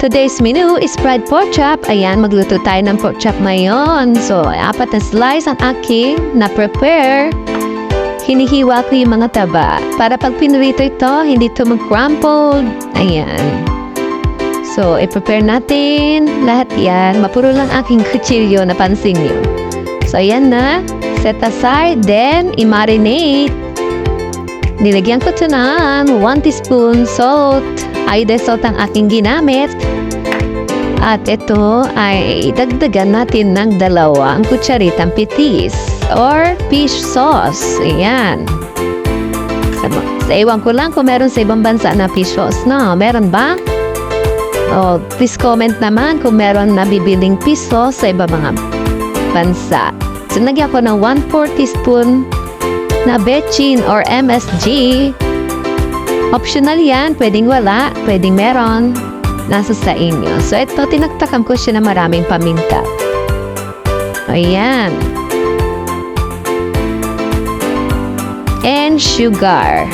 Today's menu is fried pork chop. Ayan, magluto tayo ng pork chop ngayon. So, apat na slice ang aking na-prepare. Hinihiwa ko yung mga taba. Para pag pinrito ito, hindi ito mag-crumpled. Ayan. So, i-prepare natin lahat yan. Mapuro lang aking kutsilyo, napansin nyo. So, ayan na. Set aside, then i-marinate. Nilagyan ko ito ng 1 teaspoon salt. Iodized salt ang aking ginamit. At ito ay dagdagan natin ng dalawang kutsaritang pitis or fish sauce. Ayan. Ewan ko lang kung meron sa ibang bansa na fish sauce na. Meron ba? Oh, please comment naman kung meron nabibiling fish sauce sa iba mga bansa. So, nagyan ko ng 1 4 teaspoon na betchin or MSG. Optional yan. Pwedeng wala, pwedeng meron. Nasa sa inyo. So, ito, tinagtakam ko siya na maraming paminta. Ayan. And sugar.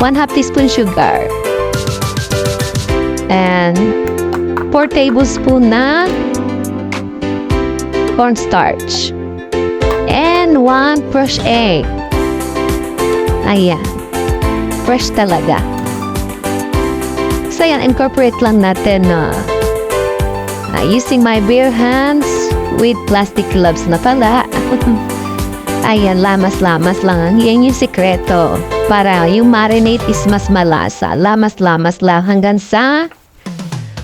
1 half teaspoon sugar. And 4 tablespoon na cornstarch. And 1 fresh egg. Ayan. Fresh talaga. So yan, incorporate lang natin na uh, using my bare hands with plastic gloves na pala. Ayan, lamas-lamas lang. Yan yung sikreto. Para yung marinate is mas malasa. Lamas-lamas lang hanggang sa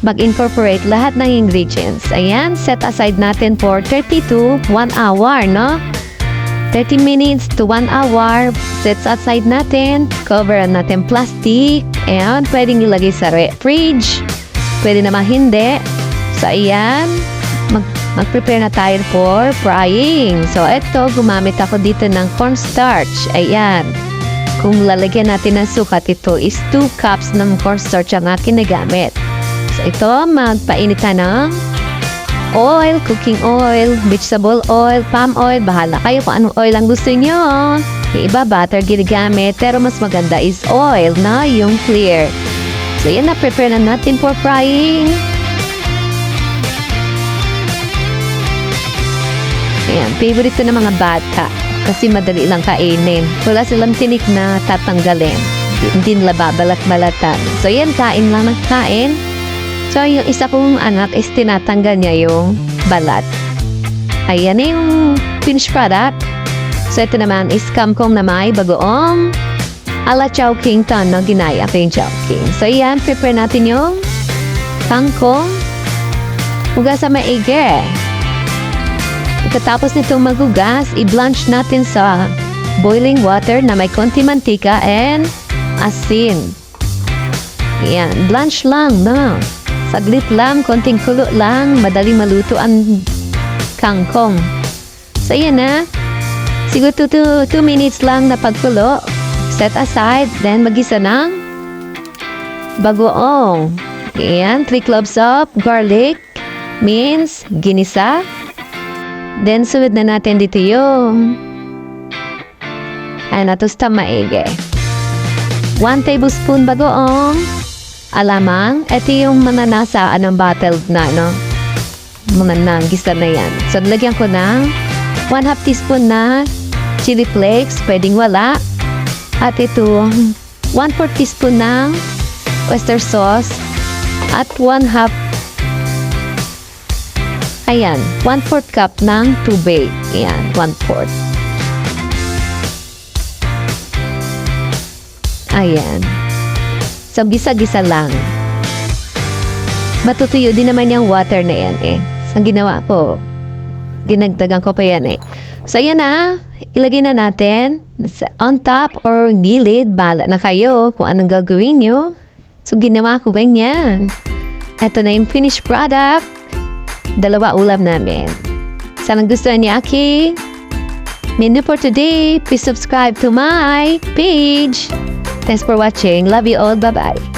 mag-incorporate lahat ng ingredients. Ayan, set aside natin for 30 to 1 hour, no? 30 minutes to 1 hour. Set aside natin. Cover natin plastic. And pwedeng ilagay sa fridge. Pwede naman hindi. So, ayan. Mag mag-prepare na tayo for frying. So, eto, gumamit ako dito ng cornstarch. Ayan. Kung lalagyan natin ng sukat, ito is 2 cups ng cornstarch ang akin nagamit. So, ito, magpainit ka ng oil, cooking oil, vegetable oil, palm oil, bahala kayo kung anong oil ang gusto nyo. Yung iba, butter ginagamit, pero mas maganda is oil na yung clear. So, yan na, prepare na natin for frying. Ayan, favorite to ng mga bata kasi madali lang kainin. Wala silang tinik na tatanggalin. Hindi nila babalak-balatan. So, yan, kain lang ng kain. So, yung isa kong anak is tinatanggal niya yung balat. Ayan yung finished product. So, ito naman is kamkong na may bagoong ala chowking tan na ginaya ko yung chowking. So, ayan, prepare natin yung kangkong. Hugas sa maigi. Pagkatapos nitong magugas, i-blanch natin sa boiling water na may konti mantika and asin. Ayan, blanch lang, no? Saglit lang, konting kulo lang, madali maluto ang kangkong. So, yan na. Siguro 2 minutes lang na pagkulo. Set aside, then magisa ng bagoong. Ayan, 3 cloves of garlic, mince, ginisa. Then, sunod na natin dito yung ay natusta maigi. 1 tablespoon bagoong alamang, ito yung mananasaan ng bottled na, no? Mga gisa na yan. So, lagyan ko ng 1 half teaspoon na chili flakes, pwedeng wala. At ito, 1 4 teaspoon ng oyster sauce at 1 half Ayan, 1 4 cup ng tubig. Ayan, 1 4. Ayan. So, gisa-gisa lang. Matutuyo din naman yung water na yan eh. Ang ginawa ko, dinagdagan ko pa yan eh. So, ayan na. Ilagay na natin on top or gilid. Bala na kayo kung anong gagawin nyo. So, ginawa ko ganyan. Ito na yung finished product. Dalawa ulam namin. Sana gusto niya, Aki. Menu for today. Please subscribe to my page. Thanks for watching. Love you all. Bye-bye.